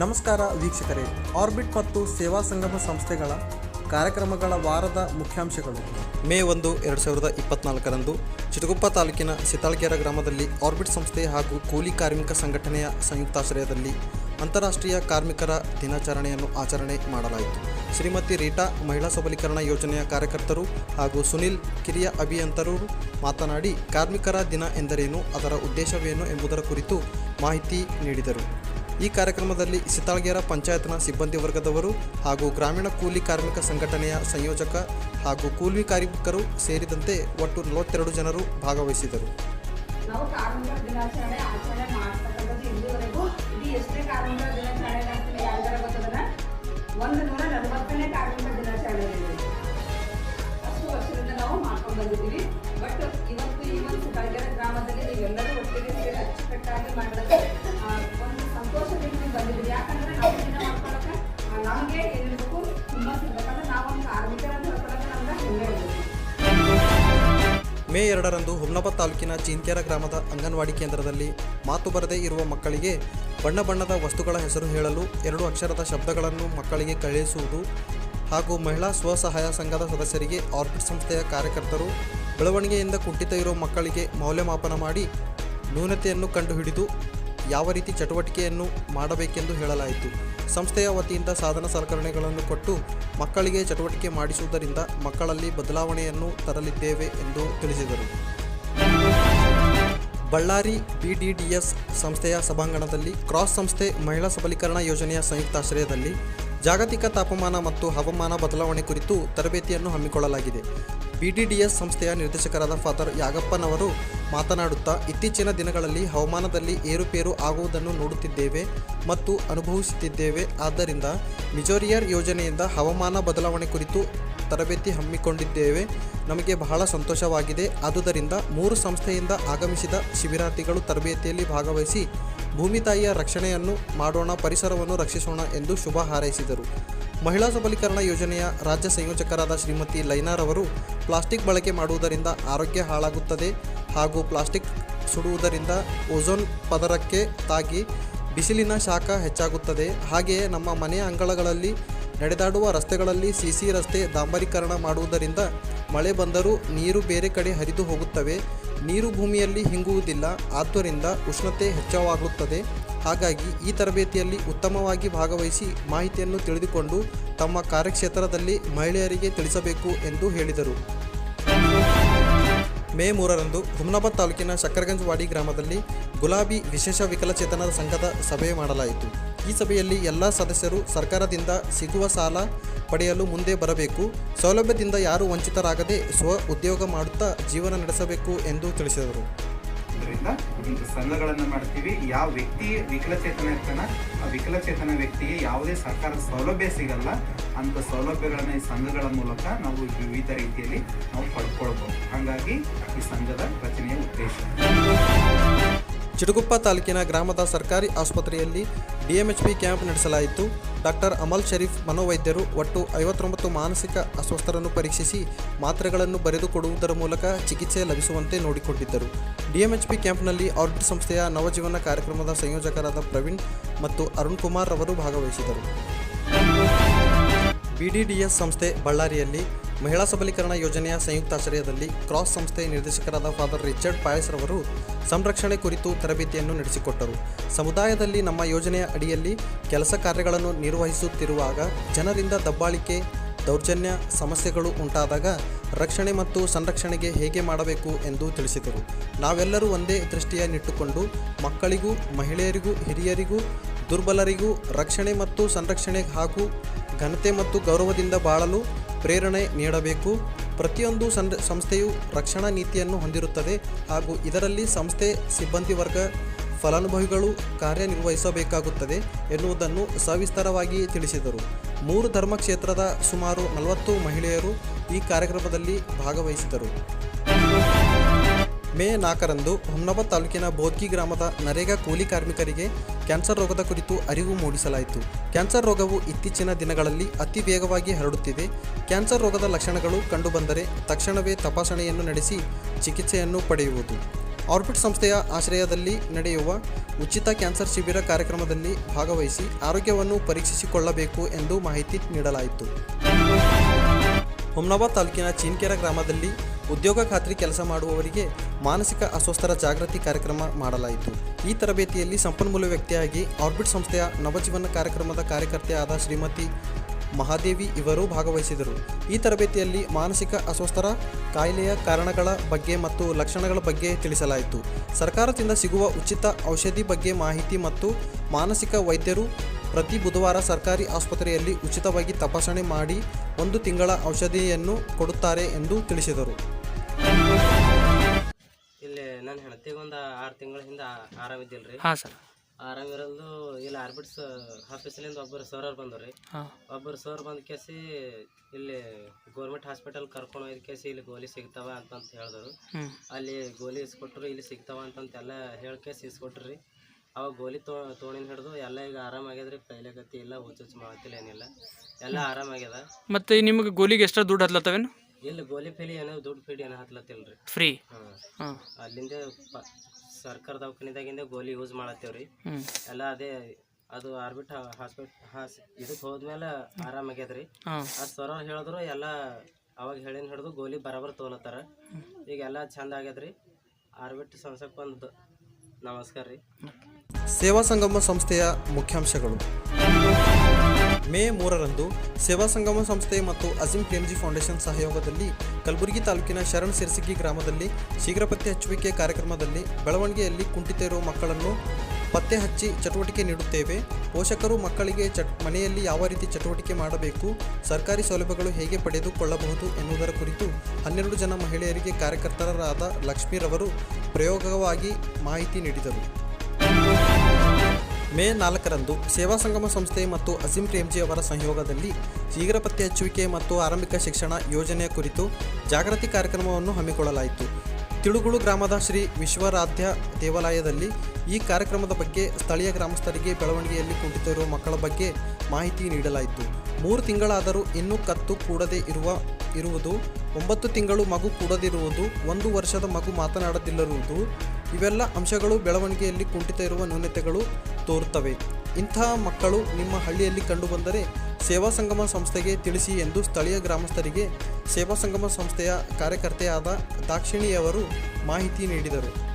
ನಮಸ್ಕಾರ ವೀಕ್ಷಕರೇ. ಆರ್ಬಿಟ್ ಮತ್ತು ಸೇವಾ ಸಂಗಮ ಸಂಸ್ಥೆಗಳ ಕಾರ್ಯಕ್ರಮಗಳ ವಾರದ ಮುಖ್ಯಾಂಶಗಳು. ಮೇ ಒಂದು, ಎರಡು ಸಾವಿರದ ಇಪ್ಪತ್ನಾಲ್ಕರಂದು ಚಿಟಗುಪ್ಪ ತಾಲೂಕಿನ ಸಿತಾಳ್ಗೆರ ಗ್ರಾಮದಲ್ಲಿ ಆರ್ಬಿಟ್ ಸಂಸ್ಥೆ ಹಾಗೂ ಕೂಲಿ ಕಾರ್ಮಿಕ ಸಂಘಟನೆಯ ಸಂಯುಕ್ತಾಶ್ರಯದಲ್ಲಿ ಅಂತಾರಾಷ್ಟ್ರೀಯ ಕಾರ್ಮಿಕರ ದಿನಾಚರಣೆಯನ್ನು ಆಚರಣೆ ಮಾಡಲಾಯಿತು. ಶ್ರೀಮತಿ ರೀಟಾ ಮಹಿಳಾ ಸಬಲೀಕರಣ ಯೋಜನೆಯ ಕಾರ್ಯಕರ್ತರು ಹಾಗೂ ಸುನಿಲ್ ಕಿರಿಯ ಅಭಿಯಂತರರು ಮಾತನಾಡಿ, ಕಾರ್ಮಿಕರ ದಿನ ಎಂದರೇನು, ಅದರ ಉದ್ದೇಶವೇನು ಎಂಬುದರ ಕುರಿತು ಮಾಹಿತಿ ನೀಡಿದರು. ಈ ಕಾರ್ಯಕ್ರಮದಲ್ಲಿ ಸಿತಾಳ್ಗೆರ ಪಂಚಾಯತ್ನ ಸಿಬ್ಬಂದಿ ವರ್ಗದವರು ಹಾಗೂ ಗ್ರಾಮೀಣ ಕೂಲಿ ಕಾರ್ಮಿಕ ಸಂಘಟನೆಯ ಸಂಯೋಜಕ ಹಾಗೂ ಕೂಲಿ ಕಾರ್ಮಿಕರು ಸೇರಿದಂತೆ ಒಟ್ಟು ನಲವತ್ತೆರಡು ಜನರು ಭಾಗವಹಿಸಿದರು. ಬಟ್ ಇವತ್ತು ಈ ಒಂದು ಸುಧಾರ್ಗರ ಗ್ರಾಮದಲ್ಲಿ ನೀವೆಲ್ಲರೂ ಒಟ್ಟಿಗೆ ಸೇರಿ ಅಚ್ಚುಕಟ್ಟಾಗಿ ಮಾಡೋದಕ್ಕೆ ಎರಡರಂದು ಹುಮ್ನಾಬಾದ್ ತಾಲೂಕಿನ ಚೀಂತ್ಯಾರ ಗ್ರಾಮದ ಅಂಗನವಾಡಿ ಕೇಂದ್ರದಲ್ಲಿ ಮಾತು ಬರದೇ ಇರುವ ಮಕ್ಕಳಿಗೆ ಬಣ್ಣ ಬಣ್ಣದ ವಸ್ತುಗಳ ಹೆಸರು ಹೇಳಲು ಎರಡು ಅಕ್ಷರದ ಶಬ್ದಗಳನ್ನು ಮಕ್ಕಳಿಗೆ ಕಳುಹಿಸುವುದು ಹಾಗೂ ಮಹಿಳಾ ಸ್ವಸಹಾಯ ಸಂಘದ ಸದಸ್ಯರಿಗೆ ಆರ್ಬಿಟ್ ಸಂಸ್ಥೆಯ ಕಾರ್ಯಕರ್ತರು ಬೆಳವಣಿಗೆಯಿಂದ ಕುಂಠಿತ ಇರುವ ಮಕ್ಕಳಿಗೆ ಮೌಲ್ಯಮಾಪನ ಮಾಡಿ ನ್ಯೂನತೆಯನ್ನು ಕಂಡುಹಿಡಿದು ಯಾವ ರೀತಿ ಚಟುವಟಿಕೆಯನ್ನು ಮಾಡಬೇಕೆಂದು ಹೇಳಲಾಯಿತು. ಸಂಸ್ಥೆಯ ವತಿಯಿಂದ ಸಾಧನ ಸಲಕರಣೆಗಳನ್ನು ಕೊಟ್ಟು ಮಕ್ಕಳಿಗೆ ಚಟುವಟಿಕೆ ಮಾಡಿಸುವುದರಿಂದ ಮಕ್ಕಳಲ್ಲಿ ಬದಲಾವಣೆಯನ್ನು ತರಲಿದ್ದೇವೆ ಎಂದು ತಿಳಿಸಿದರು. ಬಳ್ಳಾರಿ ಬಿಡಿಡಿಎಸ್ ಸಂಸ್ಥೆಯ ಸಭಾಂಗಣದಲ್ಲಿ ಕ್ರಾಸ್ ಸಂಸ್ಥೆ ಮಹಿಳಾ ಸಬಲೀಕರಣ ಯೋಜನೆಯ ಸಂಯುಕ್ತಾಶ್ರಯದಲ್ಲಿ ಜಾಗತಿಕ ತಾಪಮಾನ ಮತ್ತು ಹವಾಮಾನ ಬದಲಾವಣೆ ಕುರಿತು ತರಬೇತಿಯನ್ನು ಹಮ್ಮಿಕೊಳ್ಳಲಾಗಿದೆ. ಬಿಡಿಡಿಎಸ್ ಸಂಸ್ಥೆಯ ನಿರ್ದೇಶಕರಾದ ಫಾದರ್ ಯಾಗಪ್ಪನವರು ಮಾತನಾಡುತ್ತಾ, ಇತ್ತೀಚಿನ ದಿನಗಳಲ್ಲಿ ಹವಾಮಾನದಲ್ಲಿ ಏರುಪೇರು ಆಗುವುದನ್ನು ನೋಡುತ್ತಿದ್ದೇವೆ ಮತ್ತು ಅನುಭವಿಸುತ್ತಿದ್ದೇವೆ. ಆದ್ದರಿಂದ ಮಿಜೋರಿಯರ್ ಯೋಜನೆಯಿಂದ ಹವಾಮಾನ ಬದಲಾವಣೆ ಕುರಿತು ತರಬೇತಿ ಹಮ್ಮಿಕೊಂಡಿದ್ದೇವೆ. ನಮಗೆ ಬಹಳ ಸಂತೋಷವಾಗಿದೆ. ಆದುದರಿಂದ ಮೂರು ಸಂಸ್ಥೆಯಿಂದ ಆಗಮಿಸಿದ ಶಿಬಿರಾರ್ಥಿಗಳು ತರಬೇತಿಯಲ್ಲಿ ಭಾಗವಹಿಸಿ ಭೂಮಿ ತಾಯಿಯ ರಕ್ಷಣೆಯನ್ನು ಮಾಡೋಣ, ಪರಿಸರವನ್ನು ರಕ್ಷಿಸೋಣ ಎಂದು ಶುಭ ಹಾರೈಸಿದರು. ಮಹಿಳಾ ಸಬಲೀಕರಣ ಯೋಜನೆಯ ರಾಜ್ಯ ಸಂಯೋಜಕರಾದ ಶ್ರೀಮತಿ ಲೈನಾರವರು ಪ್ಲಾಸ್ಟಿಕ್ ಬಳಕೆ ಮಾಡುವುದರಿಂದ ಆರೋಗ್ಯ ಹಾಳಾಗುತ್ತದೆ ಹಾಗೂ ಪ್ಲಾಸ್ಟಿಕ್ ಸುಡುವುದರಿಂದ ಓಝೋನ್ ಪದರಕ್ಕೆ ತಾಗಿ ಬಿಸಿಲಿನ ಶಾಖ ಹೆಚ್ಚಾಗುತ್ತದೆ. ಹಾಗೆಯೇ ನಮ್ಮ ಮನೆಯ ಅಂಗಳಗಳಲ್ಲಿ ನಡೆದಾಡುವ ರಸ್ತೆಗಳಲ್ಲಿ ಸಿಸಿ ರಸ್ತೆ, ಡಾಂಬರೀಕರಣ ಮಾಡುವುದರಿಂದ ಮಳೆ ಬಂದರೂ ನೀರು ಬೇರೆ ಕಡೆ ಹರಿದು ಹೋಗುತ್ತವೆ. ನೀರು ಭೂಮಿಯಲ್ಲಿ ಹಿಂಗುವುದಿಲ್ಲ, ಆದ್ದರಿಂದ ಉಷ್ಣತೆ ಹೆಚ್ಚಳವಾಗುತ್ತದೆ. ಹಾಗಾಗಿ ಈ ತರಬೇತಿಯಲ್ಲಿ ಉತ್ತಮವಾಗಿ ಭಾಗವಹಿಸಿ ಮಾಹಿತಿಯನ್ನು ತಿಳಿದುಕೊಂಡು ತಮ್ಮ ಕಾರ್ಯಕ್ಷೇತ್ರದಲ್ಲಿ ಮಹಿಳೆಯರಿಗೆ ತಿಳಿಸಬೇಕು ಎಂದು ಹೇಳಿದರು. ಮೇ ಮೂರರಂದು ಹುಮ್ನಾಬಾದ್ ತಾಲೂಕಿನ ಶಕ್ಕರಗಂಜ್ ವಾಡಿ ಗ್ರಾಮದಲ್ಲಿ ಗುಲಾಬಿ ವಿಶೇಷ ವಿಕಲಚೇತನರ ಸಂಘದ ಸಭೆ ಮಾಡಲಾಯಿತು. ಈ ಸಭೆಯಲ್ಲಿ ಎಲ್ಲ ಸದಸ್ಯರು ಸರ್ಕಾರದಿಂದ ಸಿಗುವ ಸಾಲ ಪಡೆಯಲು ಮುಂದೆ ಬರಬೇಕು. ಸೌಲಭ್ಯದಿಂದ ಯಾರು ವಂಚಿತರಾಗದೆ ಸ್ವ ಉದ್ಯೋಗ ಮಾಡುತ್ತಾ ಜೀವನ ನಡೆಸಬೇಕು ಎಂದು ತಿಳಿಸಿದರು. ಸಂಘಗಳನ್ನು ಮಾಡ್ತೀವಿ. ಯಾವ ವ್ಯಕ್ತಿ ವಿಕಲಚೇತನ ಇರ್ತಾನ ಆ ವಿಕಲಚೇತನ ವ್ಯಕ್ತಿಗೆ ಯಾವುದೇ ಸರ್ಕಾರದ ಸೌಲಭ್ಯ ಸಿಗಲ್ಲ. ಅಂತ ಸೌಲಭ್ಯಗಳನ್ನ ಈ ಸಂಘಗಳ ಮೂಲಕ ನಾವು ವಿವಿಧ ರೀತಿಯಲ್ಲಿ ನಾವು ಪಡ್ಕೊಳ್ಬೋದು. ಹಾಗಾಗಿ ಈ ಸಂಘದ ರಚನೆಯ ಉದ್ದೇಶ. ಚಿಟಗುಪ್ಪ ತಾಲೂಕಿನ ಗ್ರಾಮದ ಸರ್ಕಾರಿ ಆಸ್ಪತ್ರೆಯಲ್ಲಿ ಡಿಎಂಎಚ್ಪಿ ಕ್ಯಾಂಪ್ ನಡೆಸಲಾಯಿತು. ಡಾಕ್ಟರ್ ಅಮಲ್ ಶರೀಫ್ ಮನೋವೈದ್ಯರು ಒಟ್ಟು ಐವತ್ತೊಂಬತ್ತು ಮಾನಸಿಕ ಅಸ್ವಸ್ಥರನ್ನು ಪರೀಕ್ಷಿಸಿ ಮಾತ್ರೆಗಳನ್ನು ಬರೆದುಕೊಡುವುದರ ಮೂಲಕ ಚಿಕಿತ್ಸೆ ಲಭಿಸುವಂತೆ ನೋಡಿಕೊಂಡಿದ್ದರು. ಡಿಎಂಎಚ್ಪಿ ಕ್ಯಾಂಪ್ನಲ್ಲಿ ಆರ್ಬಿಟ್ ಸಂಸ್ಥೆಯ ನವಜೀವನ ಕಾರ್ಯಕ್ರಮದ ಸಂಯೋಜಕರಾದ ಪ್ರವೀಣ್ ಮತ್ತು ಅರುಣ್ ಕುಮಾರ್ ಅವರು ಭಾಗವಹಿಸಿದರು. ಬಿಡಿಡಿಎಸ್ ಸಂಸ್ಥೆ ಬಳ್ಳಾರಿಯಲ್ಲಿ ಮಹಿಳಾ ಸಬಲೀಕರಣ ಯೋಜನೆಯ ಸಂಯುಕ್ತಾಶ್ರಯದಲ್ಲಿ ಕ್ರಾಸ್ ಸಂಸ್ಥೆ ನಿರ್ದೇಶಕರಾದ ಫಾದರ್ ರಿಚರ್ಡ್ ಪಾಯಸ್ ರವರು ಸಂರಕ್ಷಣೆ ಕುರಿತು ತರಬೇತಿಯನ್ನು ನಡೆಸಿಕೊಟ್ಟರು. ಸಮುದಾಯದಲ್ಲಿ ನಮ್ಮ ಯೋಜನೆಯ ಅಡಿಯಲ್ಲಿ ಕೆಲಸ ಕಾರ್ಯಗಳನ್ನು ನಿರ್ವಹಿಸುತ್ತಿರುವಾಗ ಜನರಿಂದ ದಬ್ಬಾಳಿಕೆ, ದೌರ್ಜನ್ಯ, ಸಮಸ್ಯೆಗಳು ಉಂಟಾದಾಗ ರಕ್ಷಣೆ ಮತ್ತು ಸಂರಕ್ಷಣೆಗೆ ಹೇಗೆ ಮಾಡಬೇಕು ಎಂದು ತಿಳಿಸಿದರು. ನಾವೆಲ್ಲರೂ ಒಂದೇ ದೃಷ್ಟಿಯನ್ನಿಟ್ಟುಕೊಂಡು ಮಕ್ಕಳಿಗೂ, ಮಹಿಳೆಯರಿಗೂ, ಹಿರಿಯರಿಗೂ, ದುರ್ಬಲರಿಗೂ ರಕ್ಷಣೆ ಮತ್ತು ಸಂರಕ್ಷಣೆ ಹಾಗೂ ಘನತೆ ಮತ್ತು ಗೌರವದಿಂದ ಬಾಳಲು ಪ್ರೇರಣೆ ನೀಡಬೇಕು. ಪ್ರತಿಯೊಂದು ಸಂಸ್ಥೆಯು ರಕ್ಷಣಾ ನೀತಿಯನ್ನು ಹೊಂದಿರುತ್ತದೆ ಹಾಗೂ ಇದರಲ್ಲಿ ಸಂಸ್ಥೆ, ಸಿಬ್ಬಂದಿ ವರ್ಗ, ಫಲಾನುಭವಿಗಳು ಕಾರ್ಯನಿರ್ವಹಿಸಬೇಕಾಗುತ್ತದೆ ಎನ್ನುವುದನ್ನು ಸವಿಸ್ತಾರವಾಗಿ ತಿಳಿಸಿದರು. ಮೂರು ಧರ್ಮಕ್ಷೇತ್ರದ ಸುಮಾರು ನಲವತ್ತು ಮಹಿಳೆಯರು ಈ ಕಾರ್ಯಕ್ರಮದಲ್ಲಿ ಭಾಗವಹಿಸಿದರು. ಮೇ ನಾಲ್ಕರಂದು ಹೊಮ್ನಾಬಾದ್ ತಾಲೂಕಿನ ಬೋದ್ಗಿ ಗ್ರಾಮದ ನರೇಗಾ ಕೂಲಿ ಕಾರ್ಮಿಕರಿಗೆ ಕ್ಯಾನ್ಸರ್ ರೋಗದ ಕುರಿತು ಅರಿವು ಮೂಡಿಸಲಾಯಿತು. ಕ್ಯಾನ್ಸರ್ ರೋಗವು ಇತ್ತೀಚಿನ ದಿನಗಳಲ್ಲಿ ಅತಿ ವೇಗವಾಗಿ ಹರಡುತ್ತಿದೆ. ಕ್ಯಾನ್ಸರ್ ರೋಗದ ಲಕ್ಷಣಗಳು ಕಂಡುಬಂದರೆ ತಕ್ಷಣವೇ ತಪಾಸಣೆಯನ್ನು ನಡೆಸಿ ಚಿಕಿತ್ಸೆಯನ್ನು ಪಡೆಯುವುದು. ಆರ್ಬಿಟ್ ಸಂಸ್ಥೆಯ ಆಶ್ರಯದಲ್ಲಿ ನಡೆಯುವ ಉಚಿತ ಕ್ಯಾನ್ಸರ್ ಶಿಬಿರ ಕಾರ್ಯಕ್ರಮದಲ್ಲಿ ಭಾಗವಹಿಸಿ ಆರೋಗ್ಯವನ್ನು ಪರೀಕ್ಷಿಸಿಕೊಳ್ಳಬೇಕು ಎಂದು ಮಾಹಿತಿ ನೀಡಲಾಯಿತು. ಹೊಮ್ನಾಬಾದ್ ತಾಲೂಕಿನ ಚೀನ್ಕೆರ ಗ್ರಾಮದಲ್ಲಿ ಉದ್ಯೋಗ ಖಾತ್ರಿ ಕೆಲಸ ಮಾಡುವವರಿಗೆ ಮಾನಸಿಕ ಅಸ್ವಸ್ಥರ ಜಾಗೃತಿ ಕಾರ್ಯಕ್ರಮ ಮಾಡಲಾಯಿತು. ಈ ತರಬೇತಿಯಲ್ಲಿ ಸಂಪನ್ಮೂಲ ವ್ಯಕ್ತಿಯಾಗಿ ಆರ್ಬಿಟ್ ಸಂಸ್ಥೆಯ ನವಜೀವನ ಕಾರ್ಯಕ್ರಮದ ಕಾರ್ಯಕರ್ತೆಯಾದ ಶ್ರೀಮತಿ ಮಹಾದೇವಿ ಇವರು ಭಾಗವಹಿಸಿದರು. ಈ ತರಬೇತಿಯಲ್ಲಿ ಮಾನಸಿಕ ಅಸ್ವಸ್ಥರ ಕಾಯಿಲೆಯ ಕಾರಣಗಳ ಬಗ್ಗೆ ಮತ್ತು ಲಕ್ಷಣಗಳ ಬಗ್ಗೆ ತಿಳಿಸಲಾಯಿತು. ಸರ್ಕಾರದಿಂದ ಸಿಗುವ ಉಚಿತ ಔಷಧಿ ಬಗ್ಗೆ ಮಾಹಿತಿ ಮತ್ತು ಮಾನಸಿಕ ವೈದ್ಯರು ಪ್ರತಿ ಬುಧವಾರ ಸರ್ಕಾರಿ ಆಸ್ಪತ್ರೆಯಲ್ಲಿ ಉಚಿತವಾಗಿ ತಪಾಸಣೆ ಮಾಡಿ ಒಂದು ತಿಂಗಳ ಔಷಧಿಯನ್ನು ಕೊಡುತ್ತಾರೆ ಎಂದು ತಿಳಿಸಿದರು. ನನ್ನ ಹೆಂಡತಿಗೆ ಒಂದು ಆರು ತಿಂಗಳ ಹಿಂದೆ ಆರಾಮಿದ್ದಿಲ್ಲ ರೀ ಹಾಂ ಸರ್. ಆರಾಮಿರಲ್ದು ಇಲ್ಲಿ ಆರ್ಬಿಟ್ಸ್ ಆಫೀಸಲಿಂದ ಒಬ್ಬರು ಸರ್ ಅವ್ರು ಬಂದರು ರೀ ಹಾಂ. ಒಬ್ಬರು ಸರ್ ಬಂದ ಕೇಸಿ ಇಲ್ಲಿ ಗೌರ್ಮೆಂಟ್ ಹಾಸ್ಪಿಟಲ್ ಕರ್ಕೊಂಡು ಹೋಗಿದ ಕೇಸಿ ಇಲ್ಲಿ ಗೋಲಿ ಸಿಗ್ತಾವ ಅಂತಂತ ಹೇಳಿದ್ರು ಹ್ಞೂ ಅಲ್ಲಿ ಗೋಲಿ ಇಸ್ಕೊಟ್ರು ಇಲ್ಲಿ ಸಿಗ್ತಾವ ಅಂತಂತೆಲ್ಲ ಹೇಳಿ ಕೇಸಿ ಇಸ್ಕೊಟ್ರಿ ರೀ. ಅವಾಗ ಗೋಲಿ ತೋ ತೋಣಿನ ಹಿಡಿದು ಎಲ್ಲ ಈಗ ಆರಾಮಾಗ್ಯದ್ರಿ ಗತಿ ಇಲ್ಲ ಹುಚ್ಚುಚ್ಚು ಮಾಡತ್ತಿಲ್ಲ ಏನಿಲ್ಲ. ಎಲ್ಲ ಆರಾಮಾಗ್ಯದ ಮತ್ತೆ ನಿಮಗೆ ಗೋಲಿಗೆ ಎಷ್ಟ ದುಡ್ಡು ಹತ್ಲತ್ತವೇನು? ಇಲ್ಲಿ ಗೋಲಿ ಫೇಲಿ ಏನೋ ದುಡ್ಡು ಫೀಡ್ ಏನೋ ಹತ್ಲತ್ತಿಲ್ರಿ. ಫ್ರೀ ಹಾಂ. ಅಲ್ಲಿಂದ ಪ ಸರ್ಕಾರ ದವಾಖಾನಿದಾಗಿಂದ ಗೋಲಿ ಯೂಸ್ ಮಾಡತ್ತೇವ್ರಿ. ಎಲ್ಲ ಅದೇ ಅದು ಆರ್ಬಿಟ್ ಹಾಸ್ಪಿಟ್ ಹಾಸ್ ಇದಕ್ಕೆ ಹೋದ್ಮೇಲೆ ಆರಾಮಾಗ್ಯದ್ರಿ ಆ ಸರ ಹೇಳಿದ್ರು ಎಲ್ಲ ಅವಾಗ ಹೇಳಿನ ಹಿಡಿದು ಗೋಲಿ ಬರಾಬರ್ ತೊಗೊಳತ್ತಾರ. ಈಗ ಎಲ್ಲ ಚಂದ ಆಗ್ಯದ್ರಿ. ಆರ್ಬಿಟ್ ಸಂಸ್ಥೆಗೆ ಬಂದ ನಮಸ್ಕಾರ ರೀ ಸೇವಾ ಸಂಗಮ ಸಂಸ್ಥೆಯ ಮುಖ್ಯಾಂಶಗಳು. ಮೇ ಮೂರರಂದು ಸೇವಾ ಸಂಗಮ ಸಂಸ್ಥೆ ಮತ್ತು ಅಜಿಂ ಪ್ರೇಮ್ಜಿ ಫೌಂಡೇಶನ್ ಸಹಯೋಗದಲ್ಲಿ ಕಲಬುರಗಿ ತಾಲೂಕಿನ ಶರಣ್ ಸಿರ್ಸಿಗಿ ಗ್ರಾಮದಲ್ಲಿ ಶೀಘ್ರ ಪತ್ತೆ ಹಚ್ಚುವಿಕೆ ಕಾರ್ಯಕ್ರಮದಲ್ಲಿ ಬೆಳವಣಿಗೆಯಲ್ಲಿ ಕುಂಠಿತ ಇರುವ ಮಕ್ಕಳನ್ನು ಪತ್ತೆ ಹಚ್ಚಿ ಚಟುವಟಿಕೆ ನೀಡುತ್ತೇವೆ. ಪೋಷಕರು ಮಕ್ಕಳಿಗೆ ಚಟ್, ಮನೆಯಲ್ಲಿ ಯಾವ ರೀತಿ ಚಟುವಟಿಕೆ ಮಾಡಬೇಕು, ಸರ್ಕಾರಿ ಸೌಲಭ್ಯಗಳು ಹೇಗೆ ಪಡೆದುಕೊಳ್ಳಬಹುದು ಎನ್ನುವುದರ ಕುರಿತು ಹನ್ನೆರಡು ಜನ ಮಹಿಳೆಯರಿಗೆ ಕಾರ್ಯಕರ್ತರಾದ ಲಕ್ಷ್ಮೀರವರು ಪ್ರಯೋಗವಾಗಿ ಮಾಹಿತಿ ನೀಡಿದರು. ಮೇ ನಾಲ್ಕರಂದು ಸೇವಾ ಸಂಗಮ ಸಂಸ್ಥೆ ಮತ್ತು ಅಸೀಂ ಪ್ರೇಮ್ಜಿ ಅವರ ಸಹಯೋಗದಲ್ಲಿ ಶೀಘ್ರ ಪತ್ತೆ ಹಚ್ಚುವಿಕೆ ಮತ್ತು ಆರಂಭಿಕ ಶಿಕ್ಷಣ ಯೋಜನೆಯ ಕುರಿತು ಜಾಗೃತಿ ಕಾರ್ಯಕ್ರಮವನ್ನು ಹಮ್ಮಿಕೊಳ್ಳಲಾಯಿತು. ತಿಳುಗುಳು ಗ್ರಾಮದ ಶ್ರೀ ವಿಶ್ವರಾಧ್ಯ ದೇವಾಲಯದಲ್ಲಿ ಈ ಕಾರ್ಯಕ್ರಮದ ಬಗ್ಗೆ ಸ್ಥಳೀಯ ಗ್ರಾಮಸ್ಥರಿಗೆ ಬೆಳವಣಿಗೆಯಲ್ಲಿ ಕುಂಠಿತ ಇರುವ ಮಕ್ಕಳ ಬಗ್ಗೆ ಮಾಹಿತಿ ನೀಡಲಾಯಿತು. ಮೂರು ತಿಂಗಳಾದರೂ ಇನ್ನೂ ಕತ್ತು ಕೂಡದೇ ಇರುವ ಇರುವುದು, ಒಂಬತ್ತು ತಿಂಗಳು ಮಗು ಕೂಡದಿರುವುದು, ಒಂದು ವರ್ಷದ ಮಗು ಮಾತನಾಡದಿಲ್ಲರುವುದು ಇವೆಲ್ಲ ಅಂಶಗಳು ಬೆಳವಣಿಗೆಯಲ್ಲಿ ಕುಂಠಿತ ಇರುವ ನ್ಯೂನತೆಗಳು ತೋರುತ್ತವೆ. ಇಂತಹ ಮಕ್ಕಳು ನಿಮ್ಮ ಹಳ್ಳಿಯಲ್ಲಿ ಕಂಡುಬಂದರೆ ಸೇವಾ ಸಂಗಮ ಸಂಸ್ಥೆಗೆ ತಿಳಿಸಿ ಎಂದು ಸ್ಥಳೀಯ ಗ್ರಾಮಸ್ಥರಿಗೆ ಸೇವಾ ಸಂಗಮ ಸಂಸ್ಥೆಯ ಕಾರ್ಯಕರ್ತೆಯಾದ ದಾಕ್ಷಿಣಿಯವರು ಮಾಹಿತಿ ನೀಡಿದರು.